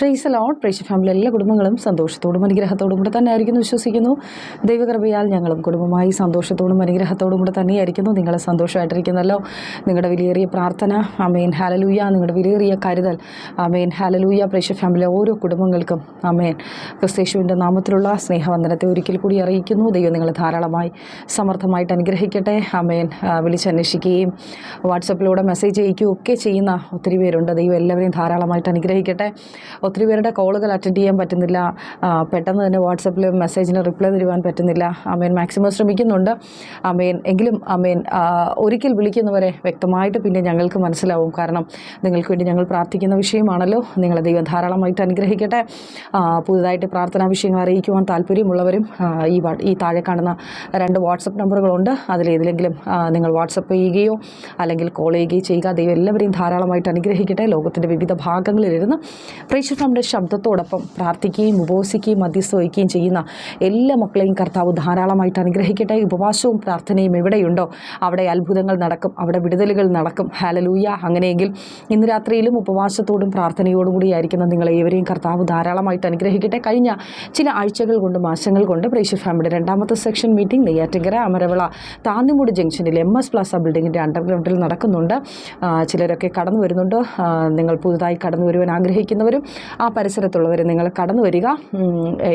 Price load പ്രേക്ഷ family എല്ലാ കുടുംബങ്ങളും സന്തോഷത്തോടും അനുഗ്രഹത്തോടും കൂടെ തന്നെ ആയിരിക്കുന്നു വിശ്വസിക്കുന്നു. ദൈവകൃപയാൽ ഞങ്ങളും കുടുംബമായി സന്തോഷത്തോടും അനുഗ്രഹത്തോടും കൂടെ തന്നെയായിരിക്കുന്നു. നിങ്ങൾ സന്തോഷമായിട്ടിരിക്കുന്നല്ലോ. നിങ്ങളുടെ വിലയേറിയ പ്രാർത്ഥന. അമേൻ ഹാലലൂയ നിങ്ങളുടെ വിലയേറിയ കരുതൽ. അമേൻ ഹാലലൂയ പ്രേക്ഷ ഫാമിലി ഓരോ കുടുംബങ്ങൾക്കും അമേൻ ക്രിസ്തേശുവിന്റെ നാമത്തിലുള്ള സ്നേഹവന്ദനത്തെ ഒരിക്കൽ കൂടി അറിയിക്കുന്നു. ദൈവം നിങ്ങളെ ധാരാളമായി സമർത്ഥമായിട്ട് അനുഗ്രഹിക്കട്ടെ. അമേൻ വിളിച്ചന്വേഷിക്കുകയും വാട്സപ്പിലൂടെ മെസ്സേജ് അയക്കുകയും ഒക്കെ ചെയ്യുന്ന ഒത്തിരി പേരുണ്ട്. ദൈവം എല്ലാവരെയും ധാരാളമായിട്ട് അനുഗ്രഹിക്കട്ടെ. ഒത്തിരി പേരുടെ കോളുകൾ അറ്റൻഡ് ചെയ്യാൻ പറ്റുന്നില്ല. പെട്ടെന്ന് തന്നെ വാട്സപ്പിൽ മെസ്സേജിന് റിപ്ലൈ തരുവാൻ പറ്റുന്നില്ല. അമേൻ മാക്സിമം ശ്രമിക്കുന്നുണ്ട്. അമേൻ എങ്കിലും അമേൻ ഒരിക്കൽ വിളിക്കുന്നവരെ വ്യക്തമായിട്ട് പിന്നെ ഞങ്ങൾക്ക് മനസ്സിലാവും. കാരണം നിങ്ങൾക്ക് വേണ്ടി ഞങ്ങൾ പ്രാർത്ഥിക്കുന്ന വിഷയമാണല്ലോ. നിങ്ങളെ ദൈവം ധാരാളമായിട്ട് അനുഗ്രഹിക്കട്ടെ. പുതുതായിട്ട് പ്രാർത്ഥനാ വിഷയങ്ങൾ അറിയിക്കുവാൻ താല്പര്യമുള്ളവരും ഈ ഈ താഴെ കാണുന്ന രണ്ട് വാട്സപ്പ് നമ്പറുകളുണ്ട്. അതിലേതിലെങ്കിലും നിങ്ങൾ വാട്സപ്പ് ചെയ്യുകയോ അല്ലെങ്കിൽ കോൾ ചെയ്യുകയോ ചെയ്യുക. ദൈവം എല്ലാവരെയും ധാരാളമായിട്ട് അനുഗ്രഹിക്കട്ടെ. ലോകത്തിന്റെ വിവിധ ഭാഗങ്ങളിലിരുന്ന് പ്രേക്ഷകരുടെ ശബ്ദത്തോടൊപ്പം പ്രാർത്ഥിക്കുകയും ഉപവസിക്കുകയും മധ്യസ്ഥ വഹിക്കുകയും ചെയ്യുന്ന എല്ലാ മക്കളെയും കർത്താവ് ധാരാളമായിട്ട് അനുഗ്രഹിക്കട്ടെ. ഉപവാസവും പ്രാർത്ഥനയും എവിടെയുണ്ടോ അവിടെ അത്ഭുതങ്ങൾ നടക്കും അവിടെ വിടുതലുകൾ നടക്കും. ഹാലലൂയ അങ്ങനെയെങ്കിൽ ഇന്ന് രാത്രിയിലും ഉപവാസത്തോടും പ്രാർത്ഥനയോടും കൂടി ആയിരിക്കുന്ന നിങ്ങളെ ഏവരെയും കർത്താവ് ധാരാളമായിട്ട് അനുഗ്രഹിക്കട്ടെ. കഴിഞ്ഞ ചില ആഴ്ചകൾ കൊണ്ട് മാസങ്ങൾ കൊണ്ട് പ്രേക്ഷ ഫാമിലിയുടെ രണ്ടാമത്തെ സെക്ഷൻ മീറ്റിംഗ് നെയ്യാറ്റിങ്കര അമരവിള താന്നിമൂട് ജംഗ്ഷനിൽ എം എസ് പ്ലാസ ബിൽഡിങ്ങിന്റെ അണ്ടർഗ്രൗണ്ടിൽ നടക്കുന്നുണ്ട്. ചിലരൊക്കെ കടന്നു വരുന്നുണ്ട്. നിങ്ങൾ പുതുതായി കടന്നു വരുവാൻ ആഗ്രഹിക്കുന്നവരും ആ പരിസരത്തുള്ളവർ നിങ്ങൾ കടന്നു വരിക.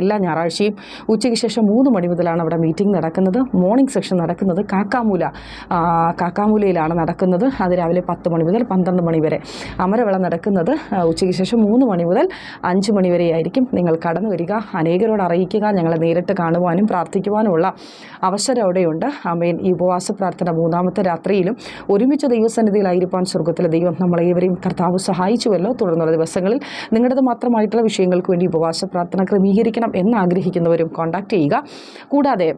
എല്ലാ ഞായറാഴ്ചയും ഉച്ചയ്ക്ക് ശേഷം മൂന്ന് മണി മുതലാണ് അവിടെ മീറ്റിംഗ് നടക്കുന്നത്. മോർണിംഗ് സെക്ഷൻ നടക്കുന്നത് കാക്കാമൂല. കാക്കാമൂലയിലാണ് നടക്കുന്നത്. അത് രാവിലെ പത്ത് മണി മുതൽ പന്ത്രണ്ട് മണി വരെ. അമരവിള നടക്കുന്നത് ഉച്ചയ്ക്ക് ശേഷം മൂന്ന് മണി മുതൽ അഞ്ച് മണി വരെ ആയിരിക്കും നിങ്ങൾ കടന്നു വരിക. അനേകരോട് അറിയിക്കുക. ഞങ്ങളെ നേരിട്ട് കാണുവാനും പ്രാർത്ഥിക്കുവാനുമുള്ള അവസരം അവിടെയുണ്ട്. അമേൻ ഈ ഉപവാസ പ്രാർത്ഥന മൂന്നാമത്തെ രാത്രിയിലും ഒരുമിച്ച് ദൈവസന്നിധിയിലായിരിക്കാൻ സ്വർഗത്തിലെ ദൈവം നമ്മളേവരെയും കർത്താവ് സഹായിച്ചുവല്ലോ. തുടർന്നുള്ള ദിവസങ്ങളിൽ നിങ്ങളുടേത് മാത്രമായിട്ടുള്ള വിഷയങ്ങൾക്ക് വേണ്ടി ഉപവാസ പ്രാർത്ഥന ക്രമീകരിക്കണം എന്നാഗ്രഹിക്കുന്നവരും കോൺടാക്റ്റ് ചെയ്യുക. കൂടാതെ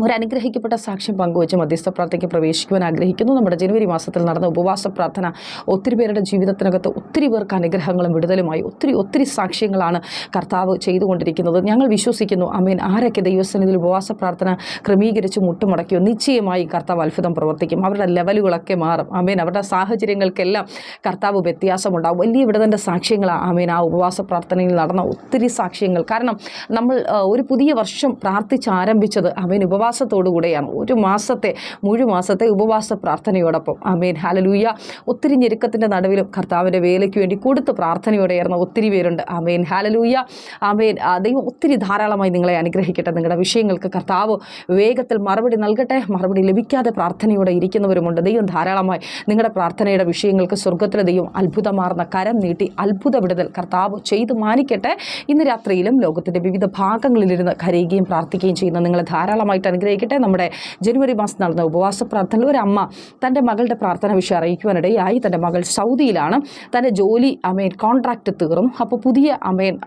ഒരു അനുഗ്രഹിക്കപ്പെട്ട സാക്ഷ്യം പങ്കുവച്ച് മധ്യസ്ഥ പ്രാർത്ഥനയ്ക്ക് പ്രവേശിക്കുവാൻ ആഗ്രഹിക്കുന്നു. നമ്മുടെ ജനുവരി മാസത്തിൽ നടന്ന ഉപവാസ പ്രാർത്ഥന ഒത്തിരി പേരുടെ ജീവിതത്തിനകത്ത് ഒത്തിരി പേർക്ക് അനുഗ്രഹങ്ങളും വിടുതലുമായി ഒത്തിരി ഒത്തിരി സാക്ഷ്യങ്ങളാണ് കർത്താവ് ചെയ്തുകൊണ്ടിരിക്കുന്നത്. ഞങ്ങൾ വിശ്വസിക്കുന്നു അമീൻ. ആരൊക്കെ ദൈവസന്നിധിയിൽ ഉപവാസ പ്രാർത്ഥന ക്രമീകരിച്ച് മുട്ടുമടക്കിയോ? നിശ്ചയമായി കർത്താവ് അത്ഭുതം പ്രവർത്തിക്കും. അവരുടെ ലെവലുകളൊക്കെ മാറും. അമീൻ. അവരുടെ സാഹചര്യങ്ങൾക്കെല്ലാം കർത്താവ് വ്യത്യാസമുണ്ടാകും വലിയ വിടുതന്റെ സാക്ഷ്യങ്ങളാണ് അമീൻ. ആ ഉപവാസ പ്രാർത്ഥനയിൽ നടന്ന ഒത്തിരി സാക്ഷ്യങ്ങൾ. കാരണം നമ്മൾ ഒരു പുതിയ വർഷം പ്രാർത്ഥിച്ച് ആരംഭിച്ചത് അമീൻ ഉപവാസത്തോടുകൂടെയാണ്. ഒരു മാസത്തെ മുഴു മാസത്തെ ഉപവാസ പ്രാർത്ഥനയോടൊപ്പം. അമീൻ ഹലലൂയ ഒത്തിരി ഞെരുക്കത്തിന്റെ നടുവിലും കർത്താവിന്റെ വേലയ്ക്ക് വേണ്ടി കൊടുത്ത് പ്രാർത്ഥനയോടെയായിരുന്ന ഒത്തിരി പേരുണ്ട്. അമീൻ ഹലലൂയ അമീൻ ദൈവം ഒത്തിരി ധാരാളമായി നിങ്ങളെ അനുഗ്രഹിക്കട്ടെ. നിങ്ങളുടെ വിഷയങ്ങൾക്ക് കർത്താവ് വേഗത്തിൽ മറുപടി നൽകട്ടെ. മറുപടി ലഭിക്കാതെ പ്രാർത്ഥനയോടെ ഇരിക്കുന്നവരുമുണ്ട്. ദൈവം ധാരാളമായി നിങ്ങളുടെ പ്രാർത്ഥനയുടെ വിഷയങ്ങൾക്ക് സ്വർഗത്തിലെ ദൈവം അത്ഭുതമാർന്ന കരം നീട്ടി അത്ഭുത വിടുതൽ കർത്താവ് ചെയ്തു മാനിക്കട്ടെ. ഇന്ന് രാത്രിയിലും ലോകത്തിന്റെ വിവിധ ഭാഗങ്ങളിലിരുന്ന് കരയുകയും പ്രാർത്ഥിക്കുകയും ചെയ്യുന്ന നിങ്ങളെ ധാരാളമായിട്ട് അനുഗ്രഹിക്കട്ടെ. നമ്മുടെ ജനുവരി മാസം നടന്ന ഉപവാസ പ്രാർത്ഥനയിൽ ഒരു അമ്മ തന്റെ മകളുടെ പ്രാർത്ഥന വിഷയം അറിയിക്കുവാനിടയായി. തന്റെ മകൾ സൗദിയിലാണ്. തന്റെ ജോലി അമേൻ കോൺട്രാക്റ്റ് തീർന്നു അപ്പോൾ പുതിയ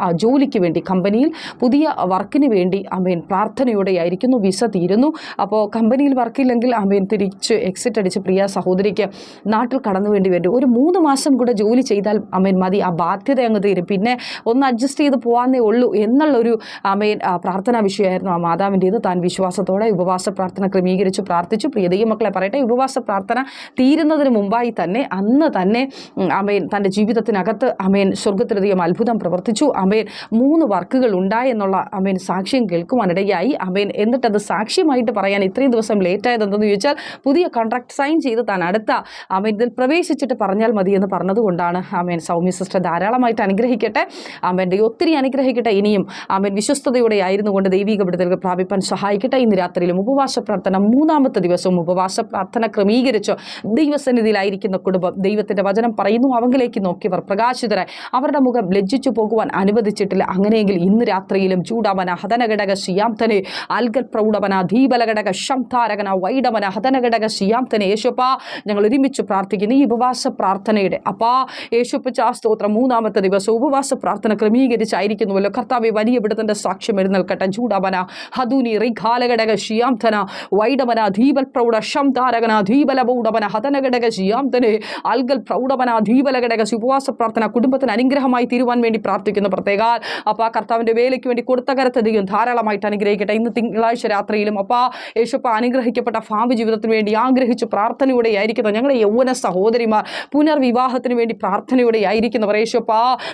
ആ ജോലിക്ക് വേണ്ടി കമ്പനിയിൽ പുതിയ വർക്കിന് വേണ്ടി അമേൻ പ്രാർത്ഥനയോടെയായിരിക്കുന്നു. വിസ തീരുന്നു. അപ്പോൾ കമ്പനിയിൽ വർക്കില്ലെങ്കിൽ അമേൻ തിരിച്ച് എക്സിറ്റ് അടിച്ച് പ്രിയ സഹോദരിക്ക് നാട്ടിൽ കടന്നു വേണ്ടി വരും. ഒരു മൂന്ന് മാസം കൂടെ ജോലി ചെയ്താൽ അമേൻ മതി. ആ ബാധ്യത അങ്ങ് തീരും. പിന്നെ ഒന്ന് അഡ്ജസ്റ്റ് ചെയ്ത് പോകാന്നേ ഉള്ളൂ എന്നുള്ളൊരു അമേൻ പ്രാർത്ഥനാ വിഷയമായിരുന്നു ആ മാതാവിന്റേത്. താൻ വിശ്വാസത്തോടെ ഉപവാസ പ്രാർത്ഥന ക്രമീകരിച്ച് പ്രാർത്ഥിച്ചു. പ്രിയ ദൈവമക്കളെ പറയട്ടെ ഉപവാസ പ്രാർത്ഥന തീരുന്നതിന് മുമ്പായി തന്നെ അന്ന് തന്നെ അമേൻ തന്റെ ജീവിതത്തിനകത്ത് അമേൻ സ്വർഗത്തിലധികം അത്ഭുതം പ്രവർത്തിച്ചു. അമേൻ മൂന്ന് വർക്കുകൾ ഉണ്ടായി എന്നുള്ള അമേൻ സാക്ഷ്യം കേൾക്കുവാനിടയായി. അമേൻ എന്നിട്ടത് സാക്ഷ്യമായിട്ട് പറയാൻ ഇത്രയും ദിവസം ലേറ്റായത് എന്തെന്ന് ചോദിച്ചാൽ പുതിയ കോൺട്രാക്ട് സൈൻ ചെയ്ത് താൻ അടുത്ത അമേൻ ഇതിൽ പ്രവേശിച്ചിട്ട് പറഞ്ഞാൽ മതി എന്ന് പറഞ്ഞതുകൊണ്ടാണ് അമേൻ സൗമ്യ സിസ്റ്റർ ധാരാളമായിട്ട് അനുഗ്രഹിക്കട്ടെ. അമേന്റെ ഒത്തിരി അനുഗ്രഹിക്കട്ടെ. ഇനിയും അമേൻ വിശ്വസ്തയോടെ ആയിരുന്നു കൊണ്ട് ദൈവിക വിടുതലുകൾ പ്രാപിപ്പാൻ സഹായിക്കട്ടെ. ഇന്ന് രാത്രിയിലും ഉപവാസ പ്രാർത്ഥന മൂന്നാമത്തെ ദിവസവും ഉപവാസ പ്രാർത്ഥന ക്രമീകരിച്ച് ദൈവസന്നിധിയിലായിരിക്കുന്ന കുടുംബം ദൈവത്തിന്റെ വചനം പറയുന്നു അവങ്കിലേക്ക് നോക്കിയവർ പ്രകാശിതരായി. അവരുടെ മുഖം ലജ്ജിച്ചു പോകുവാൻ അനുവദിച്ചിട്ടില്ല. അങ്ങനെയെങ്കിൽ ഇന്ന് രാത്രിയിലും ചൂടാമന ഹതനഘടക ശിയാംതനെ അൽഗൽ പ്രൗഢവന ധീപലഘടക ശംധാരകന വൈഡവന ഹതനഘടക ശിയാംതനെ. യേശുപ്പ ഞങ്ങൾ ഒരുമിച്ച് പ്രാർത്ഥിക്കുന്നു ഈ ഉപവാസ പ്രാർത്ഥനയുടെ. അപ്പാ യേശുപ്പച്ച സ്തോത്രം. മൂന്നാമത്തെ ദിവസം ഉപവാസ പ്രാർത്ഥന ക്രമീകരിച്ചായിരിക്കുന്നുവല്ലോ. കർത്താവ് വലിയ വിടുതന്റെ സാക്ഷ്യം എഴുന്നേൽക്കട്ടെ. ചൂടാമന ഹദൂനി റിഘാലഘടക ശിയാംധന വൈഡമന ധീബൽ പ്രൗഢ ശംധാരകന ധീബല ഹതന ഘടക ശിയാംധനെ അൽഗൽ പ്രൗഢമന ധീപല ഘടക ഉപവാസ പ്രാർത്ഥന കുടുംബത്തിന് അനുഗ്രഹമായി തീരുവാൻ വേണ്ടി പ്രാർത്ഥിക്കുന്നു പ്രത്യേക. അപ്പ കർത്താവിന്റെ വേലയ്ക്ക് വേണ്ടി കൊടുത്ത കരത്തെ ദൈവം ധാരാളമായിട്ട് അനുഗ്രഹിക്കട്ടെ. ഇന്ന് തിങ്കളാഴ്ച രാത്രിയിലും അപ്പ യേശുപ്പ അനുഗ്രഹിക്കപ്പെട്ട ഭാവി ജീവിതത്തിന് വേണ്ടി ആഗ്രഹിച്ച് പ്രാർത്ഥനയോടെ ആയിരിക്കുന്ന ഞങ്ങളുടെ യൗവന സഹോദരിമാർ പുനർവിവാഹത്തിന് വേണ്ടി പ്രാർത്ഥനയോടെ ആയിരിക്കുന്നവർ യേശുപ്പ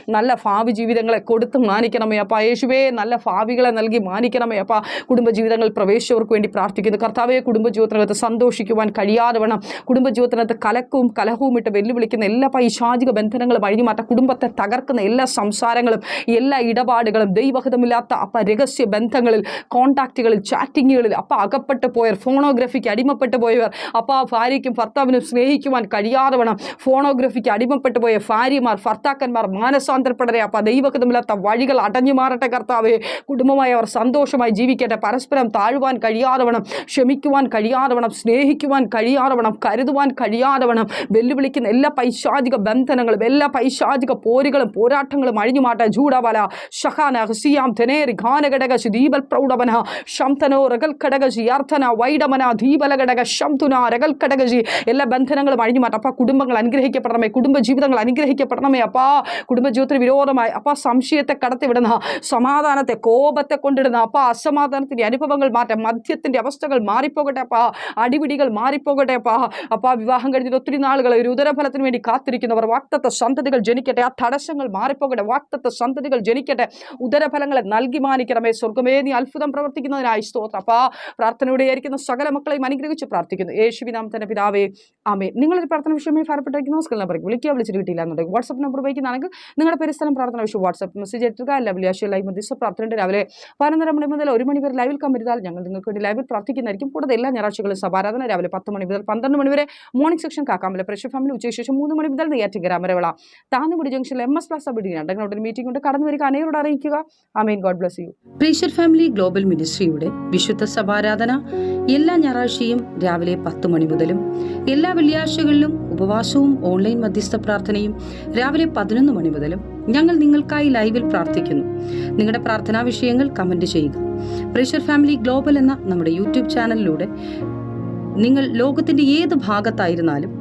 നല്ല ഭാവി ജീവിതങ്ങളെ കൊടുത്ത് മാനിക്കണമേ അപ്പ. യേശുവേ നല്ല ഭാവികളെ നൽകി മാനിക്കണമേ അപ്പ. കുടുംബജീവിതങ്ങളിൽ പ്രവേശിച്ചവർക്ക് വേണ്ടി പ്രാർത്ഥിക്കുന്നു. കർത്താവെ കുടുംബജീവിതത്തിനകത്ത് സന്തോഷിക്കുവാൻ കഴിയാതെ വേണം കുടുംബജീവിതത്തിനകത്ത് കലക്കവും കലഹവും ഇട്ട് വെല്ലുവിളിക്കുന്ന എല്ലാ പൈശാചിക ബന്ധനങ്ങളും അഴിഞ്ഞുമാറ്റ കുടുംബത്തെ തകർക്കുന്ന എല്ലാ സംസാരങ്ങളും എല്ലാ ഇടപാടുകളും ദൈവഹിതമില്ലാത്ത അപ്പ രഹസ്യ ബന്ധങ്ങളിൽ കോൺടാക്റ്റുകളിൽ ചാറ്റിങ്ങുകളിൽ അപ്പ അകപ്പെട്ടു പോയവർ ഫോണോഗ്രഫിക്ക് അടിമപ്പെട്ടു പോയവർ അപ്പ ഭാര്യയ്ക്കും ഭർത്താവിനും സ്നേഹിക്കുവാൻ കഴിയാതെ വേണം ഫോണോഗ്രഫിക്ക് അടിമപ്പെട്ടു പോയ ഭാര്യമാർ ഭർത്താക്കന്മാർ മാനസാന്തരപ്പെടരെ അപ്പ ദൈവഹിതമില്ലാത്ത വഴികൾ അടഞ്ഞു മാറട്ടെ കർത്താവെ. കുടുംബമായി അവർ സന്തോഷമായി ജീവിക്കട്ടെ. പരസ്പരം താഴുവാൻ കഴിയാതെ വേണം ക്ഷമിക്കുവാൻ കഴിയാതെ വേണം സ്നേഹിക്കുവാൻ കഴിയാതെ വേണം കരുതുവാൻ കഴിയാതെ വേണം വെല്ലുവിളിക്കുന്ന എല്ലാ പൈശാചിക ബന്ധനങ്ങളും എല്ലാ പൈശാചിക പോരുകളും പോരാട്ടങ്ങളും അഴിഞ്ഞുമാട്ടെ ജൂഡവല ഷഹാന ഹസിയാം ധനേരി ഘാനഘടക ദീപൽ പ്രൗഢവന ശംതനോ റകൽ ഘടകജി അർത്ഥന വൈഡമന ദീപല ഘടക ശംതുന രകൽ ഘടകജി എല്ലാ ബന്ധനങ്ങളും അഴിഞ്ഞുമാട്ടെ. അപ്പ കുടുംബങ്ങൾ അനുഗ്രഹിക്കപ്പെടണമേ കുടുംബ ജീവിതങ്ങൾ അനുഗ്രഹിക്കപ്പെടണമേ അപ്പാ കുടുംബജീവിതത്തിന് വിരോധമായി അപ്പ സംശയത്തെ കടത്തിവിടുന്ന സമാധാനത്തെ കോപത്തെ കൊണ്ടിടുന്ന അപ്പ അസമാധാനത്തിന്റെ അനുഭവങ്ങൾ മാറ്റാം മദ്യത്തിന്റെ അവസ്ഥകൾ മാറിപ്പോകട്ടെ അപ്പാ. അടിപിടികൾ മാറിപ്പോകട്ടെ അപ്പാ. അപ്പാ വിവാഹം കഴിഞ്ഞിട്ട് ഒത്തിരി നാളുകൾ ഒരു ഉദരഫലത്തിന് വേണ്ടി കാത്തിരിക്കുന്നവർ വാക്തത്വ സന്തതികൾ ജനിക്കട്ടെ. ആ തടസ്സങ്ങൾ മാറിപ്പോകട്ടെ. വാക്തത്വ സന്തതികൾ ജനിക്കട്ടെ. ഉദരഫലങ്ങളെ നൽകി മാനിക്കണമേ. സ്വർഗമേ നീ അത്ഭുതം പ്രവർത്തിക്കുന്നതിനായി സ്തോത്ര. അപ്പാ പ്രാർത്ഥനയുടെ ആയിരിക്കുന്ന സകല മക്കളെയും അനുഗ്രഹിച്ച് പ്രാർത്ഥിക്കുന്നു. യേശുവിനാം തന്നെ പിതാവേ ആമേ നിങ്ങളൊരു പ്രാർത്ഥന വിഷയമായി ഫലപ്പെട്ടിരിക്കുന്ന ഹോസ്കൽ നമ്പറേക്ക് വിളിക്കുക. വിളിച്ചിട്ട് കിട്ടിയില്ല എന്നുണ്ടെങ്കിൽ വാട്സപ്പ് നമ്പർ ഉപയോഗിക്കുന്നതാണെങ്കിൽ നിങ്ങളുടെ പരിസ്ഥലം പ്രാർത്ഥന വിഷയം വാട്സപ്പ് മെസ്സേജ് എത്തുക അല്ല വെള്ളിയാഴ്ച ലൈവ് മധ്യസ്ഥ പ്രാർത്ഥനയുടെ രാവിലെ പതിനൊന്നര മണി മുതൽ ഒരു മണി വരെ ലൈവിൽ കമ്പരുതാൽ ഞങ്ങൾ നിങ്ങൾക്ക് വേണ്ടി ലൈവിൽ പ്രാർത്ഥിക്കുന്നതായിരിക്കും. കൂടാതെ എല്ലാ ഞായറാഴ്ചകളും സഭാരാധന. രാവിലെ പത്ത് മണി മുതൽ പന്ത്രണ്ട് മണി വരെ morning section Kakkamala. Pressure family ഉച്ചയ്ക്ക് ശേഷം മൂന്ന് മണി മുതൽ നെയ്യാറ്റി ഗ്രാമരവിള. താന്നുപുടി ജംഗ്ഷനിൽ എം എസ് പ്ലസ് ബിൽഡിംഗ് രണ്ടെങ്കിലും ഒരു മീറ്റിംഗ് ഉണ്ട്. കടന്നു വരിക അനേരോട് അറിയിക്കുക. Amen god bless you pressure family global മിനിസ്ട്രിയുടെ വിശുദ്ധ സഭാരാധന എല്ലാ ഞായറാഴ്ചയും രാവിലെ പത്ത് മണി മുതലും എല്ലാ വെള്ളിയാഴ്ചകളിലും ഉപവാസവും ഓൺലൈൻ മധ്യസ്ഥ പ്രാർത്ഥനയും രാവിലെ പതിനൊന്ന് മണി മുതലും ഞങ്ങൾ നിങ്ങൾക്കായി ലൈവിൽ പ്രാർത്ഥിക്കുന്നു. നിങ്ങളുടെ പ്രാർത്ഥനാ വിഷയങ്ങൾ കമന്റ് ചെയ്യുക. പ്രഷർ ഫാമിലി ഗ്ലോബൽ എന്ന നമ്മുടെ യൂട്യൂബ് ചാനലിലൂടെ നിങ്ങൾ ലോകത്തിന്റെ ഏത് ഭാഗത്തായിരുന്നാലും